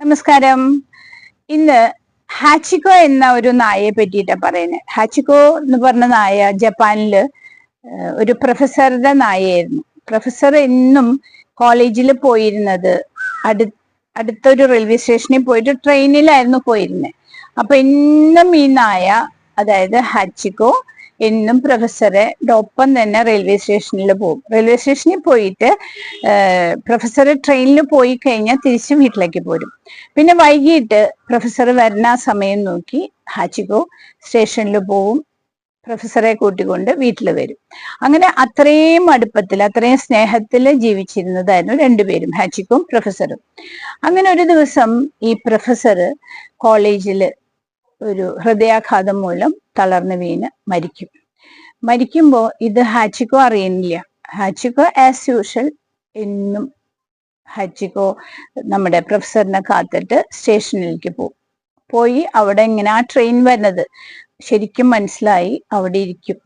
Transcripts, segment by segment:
നമസ്കാരം. ഇന്ന് ഹാച്ചിക്കോ എന്ന ഒരു നായയെ പറ്റിയിട്ടാണ് പറയുന്നത് ഹാച്ചിക്കോ എന്ന് പറഞ്ഞ നായ ജപ്പാനിൽ ഒരു പ്രൊഫസറുടെ നായയായിരുന്നു. പ്രൊഫസർ എന്നും കോളേജിൽ പോയിരുന്നത് അടു അടുത്തൊരു റെയിൽവേ സ്റ്റേഷനിൽ പോയിട്ട് ട്രെയിനിലായിരുന്നു പോയിരുന്നത് അപ്പൊ എന്നും ഈ നായ അതായത് ഹാച്ചിക്കോ എന്നും പ്രൊഫസറെ ഒപ്പം തന്നെ റെയിൽവേ സ്റ്റേഷനിൽ പോകും. റെയിൽവേ സ്റ്റേഷനിൽ പോയിട്ട് പ്രൊഫസർ ട്രെയിനിൽ പോയി കഴിഞ്ഞാൽ തിരിച്ച് വീട്ടിലേക്ക് പോരും. പിന്നെ വൈകിട്ട് പ്രൊഫസർ വരുന്ന സമയം നോക്കി ഹാച്ചിക്കോ സ്റ്റേഷനിൽ പോവും. പ്രൊഫസറെ കൂട്ടിക്കൊണ്ട് വീട്ടിൽ വരും. അങ്ങനെ അത്രയും അടുപ്പത്തിൽ അത്രയും സ്നേഹത്തിൽ ജീവിച്ചിരുന്നതായിരുന്നു രണ്ടുപേരും ഹാച്ചിക്കും പ്രൊഫസറും. അങ്ങനെ ഒരു ദിവസം ഈ പ്രൊഫസർ കോളേജിൽ ഒരു ഹൃദയാഘാതം മൂലം തളർന്നു വീണ് മരിക്കും. മരിക്കുമ്പോൾ ഇത് ഹാച്ചിക്കോ അറിയുന്നില്ല. ഹാച്ചിക്കോ ആസ് യൂഷ്വൽ എന്നും ഹാച്ചിക്കോ നമ്മുടെ പ്രൊഫസറിനെ കാത്തിട്ട് സ്റ്റേഷനിലേക്ക് പോകും. പോയി അവിടെ ഇങ്ങനെ ആ ട്രെയിൻ വരുന്നത്? ശരിക്കും മനസ്സിലായി അവിടെ ഇരിക്കും.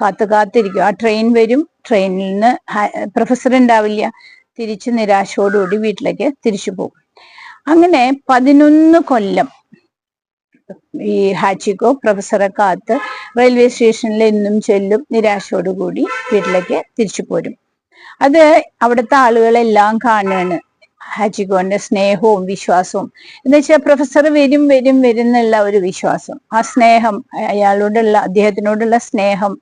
കാത്തു കാത്തിരിക്കും. ആ ട്രെയിൻ വരും. ട്രെയിനിൽ നിന്ന് പ്രൊഫസർ ഉണ്ടാവില്ല. തിരിച്ച് നിരാശയോടുകൂടി വീട്ടിലേക്ക് തിരിച്ചു പോകും. അങ്ങനെ പതിനൊന്ന് കൊല്ലം ഈ ഹാച്ചിക്കോ പ്രൊഫസറെ കാത്ത് റെയിൽവേ സ്റ്റേഷനിൽ എന്നും ചെല്ലും നിരാശയോടുകൂടി വീട്ടിലേക്ക് തിരിച്ചു പോരും. അത് അവിടുത്തെ ആളുകളെല്ലാം കാണുകയാണ് ഹാച്ചിക്കോന്റെ സ്നേഹവും വിശ്വാസവും. എന്ന് വെച്ചാൽ പ്രൊഫസർ വരും വരും വരും എന്നുള്ള ഒരു വിശ്വാസം. ആ സ്നേഹം അയാളോടുള്ള അദ്ദേഹത്തിനോടുള്ള സ്നേഹം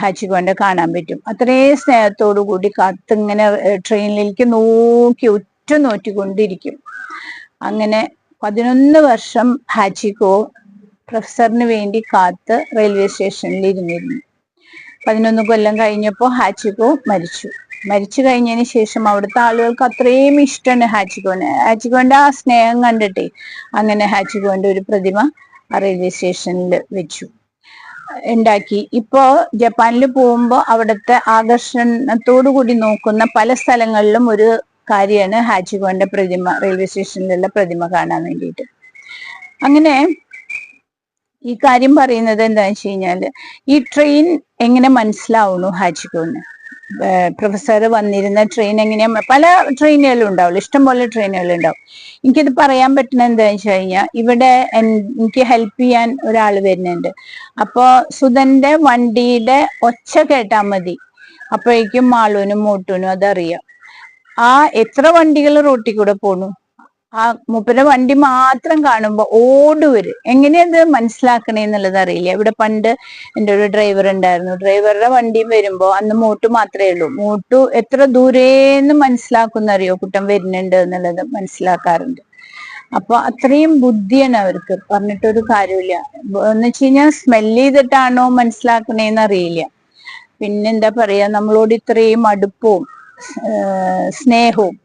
ഹാച്ചിക്കോന്റെ കാണാൻ പറ്റും. അത്രയും സ്നേഹത്തോടു കൂടി കാത്തിങ്ങനെ ട്രെയിനിലേക്ക് നോക്കി ഉറ്റു നോറ്റിക്കൊണ്ടിരിക്കും അങ്ങനെ പതിനൊന്ന് വർഷം ഹാച്ചിക്കോ പ്രൊഫസറിന് വേണ്ടി കാത്ത് റെയിൽവേ സ്റ്റേഷനിൽ ഇരുന്നിരുന്നു. പതിനൊന്ന് കൊല്ലം കഴിഞ്ഞപ്പോൾ ഹാച്ചിക്കോ മരിച്ചു. മരിച്ചു കഴിഞ്ഞതിന് ശേഷം അവിടുത്തെ ആളുകൾക്ക് അത്രയും ഇഷ്ടമാണ് ഹാച്ചിക്കോനെ ഹാച്ചിക്കോന്റെ ആ സ്നേഹം കണ്ടിട്ടേ അങ്ങനെ ഹാച്ചിക്കോന്റെ ഒരു പ്രതിമ ആ റെയിൽവേ സ്റ്റേഷനിൽ വെച്ചു. ഉണ്ടാക്കി. ഇപ്പോ ജപ്പാനിൽ പോകുമ്പോൾ അവിടുത്തെ ആകർഷണത്തോടു കൂടി നോക്കുന്ന പല സ്ഥലങ്ങളിലും ഒരു കാര്യമാണ് ഹാജിഗോന്റെ പ്രതിമ റെയിൽവേ സ്റ്റേഷനിലുള്ള പ്രതിമ കാണാൻ വേണ്ടിയിട്ട്. അങ്ങനെ ഈ കാര്യം പറയുന്നത് എന്താണെന്ന് വെച്ച് കഴിഞ്ഞാൽ ഈ ട്രെയിൻ എങ്ങനെ മനസ്സിലാവുന്നു ഹാജിഗോന് പ്രൊഫസർ വന്നിരുന്ന ട്രെയിൻ എങ്ങനെയാ പല ട്രെയിനുകളും ഉണ്ടാവുള്ളു ഇഷ്ടംപോലെ ട്രെയിനുകൾ ഉണ്ടാവും. എനിക്കിത് പറയാൻ പറ്റുന്ന എന്താണെന്ന് വെച്ച് കഴിഞ്ഞാൽ ഇവിടെ എനിക്ക് ഹെൽപ്പ് ചെയ്യാൻ ഒരാൾ വരുന്നുണ്ട്. അപ്പോ സുധന്റെ വണ്ടിയുടെ ഒച്ച കേട്ടാ മതി. അപ്പോഴേക്കും മാളൂനും മൂട്ടൂനും അതറിയാം. ആ എത്ര വണ്ടികൾ റോട്ടിൽ കൂടെ പോണു? ആ മൂപ്പരുടെ വണ്ടി മാത്രം കാണുമ്പോ ഓടുവര്. എങ്ങനെയത് മനസ്സിലാക്കണേ എന്നുള്ളത് അറിയില്ല. ഇവിടെ പണ്ട് എന്റെ ഒരു ഡ്രൈവർ ഉണ്ടായിരുന്നു. ഡ്രൈവറുടെ വണ്ടിയും വരുമ്പോ അന്ന് മൂട്ടു മാത്രമേ ഉള്ളൂ. മൂട്ടു എത്ര ദൂരേന്ന് മനസ്സിലാക്കുന്ന അറിയോ കുട്ടം വരുന്നുണ്ട് എന്നുള്ളത് മനസ്സിലാക്കാറുണ്ട്. അപ്പൊ അത്രയും ബുദ്ധിയാണ് അവർക്ക്. പറഞ്ഞിട്ടൊരു കാര്യമില്ല. എന്ന് വെച്ച് കഴിഞ്ഞാൽ സ്മെൽ ചെയ്തിട്ടാണോ മനസ്സിലാക്കണേന്ന് അറിയില്ല. പിന്നെന്താ പറയാ? നമ്മളോട് ഇത്രയും അടുപ്പവും സ്നേഹവും.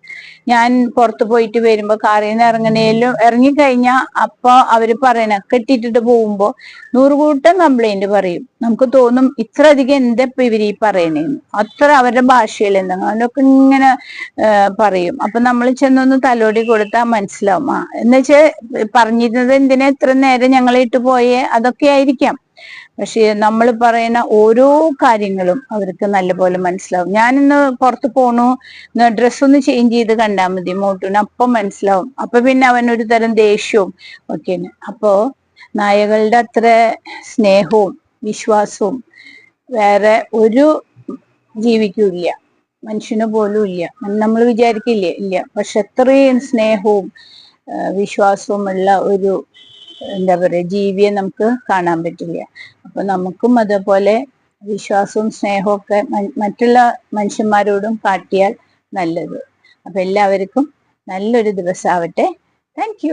ഞാൻ പുറത്തു പോയിട്ട് വരുമ്പോ കാറിൽ നിന്ന് ഇറങ്ങണേലും ഇറങ്ങിക്കഴിഞ്ഞാ അപ്പൊ അവർ പറയണ കെട്ടിട്ടിട്ട് പോകുമ്പോ നൂറുകൂട്ടം കംപ്ലൈന്റ് പറയും. നമുക്ക് തോന്നും ഇത്ര അധികം എന്താ ഇപ്പൊ ഇവർ ഈ പറയണേന്ന്. അത്ര അവരുടെ ഭാഷയിൽ എന്തെങ്കിലും ഇങ്ങനെ പറയും. അപ്പൊ നമ്മൾ ചെന്നൊന്ന് തലോടി കൊടുത്താൽ മനസ്സിലാവും. ആ എന്നുവെച്ചാൽ പറഞ്ഞിരുന്നത് എന്തിനാ ഇത്ര നേരം ഞങ്ങളെ ഇട്ട് പോയേ? അതൊക്കെ ആയിരിക്കാം. പക്ഷെ നമ്മൾ പറയുന്ന ഓരോ കാര്യങ്ങളും അവർക്ക് നല്ലപോലെ മനസ്സിലാവും. ഞാനിന്ന് പുറത്ത് പോണു ഡ്രസ്സ് ഒന്ന് ചേഞ്ച് ചെയ്ത് കണ്ടാൽ മതി മോട്ടൂന് അപ്പം മനസ്സിലാവും. അപ്പൊ പിന്നെ അവൻ ഒരു തരം ദേഷ്യവും ഒക്കെയാണ്. അപ്പോ നായകളുടെ അത്ര സ്നേഹവും വിശ്വാസവും വേറെ ഒരു ജീവിക്കും ഇല്ല. മനുഷ്യന് പോലും ഇല്ല. നമ്മൾ വിചാരിക്കില്ലേ? ഇല്ല. പക്ഷെ അത്രയും സ്നേഹവും വിശ്വാസവുമുള്ള ഒരു എന്താ പറയുക ജീവിയെ നമുക്ക് കാണാൻ പറ്റില്ല. അപ്പൊ നമുക്കും അതേപോലെ വിശ്വാസവും സ്നേഹവും ഒക്കെ മറ്റുള്ള മനുഷ്യന്മാരോടും കാട്ടിയാൽ നല്ലത്. അപ്പൊ എല്ലാവർക്കും നല്ലൊരു ദിവസം ആവട്ടെ താങ്ക്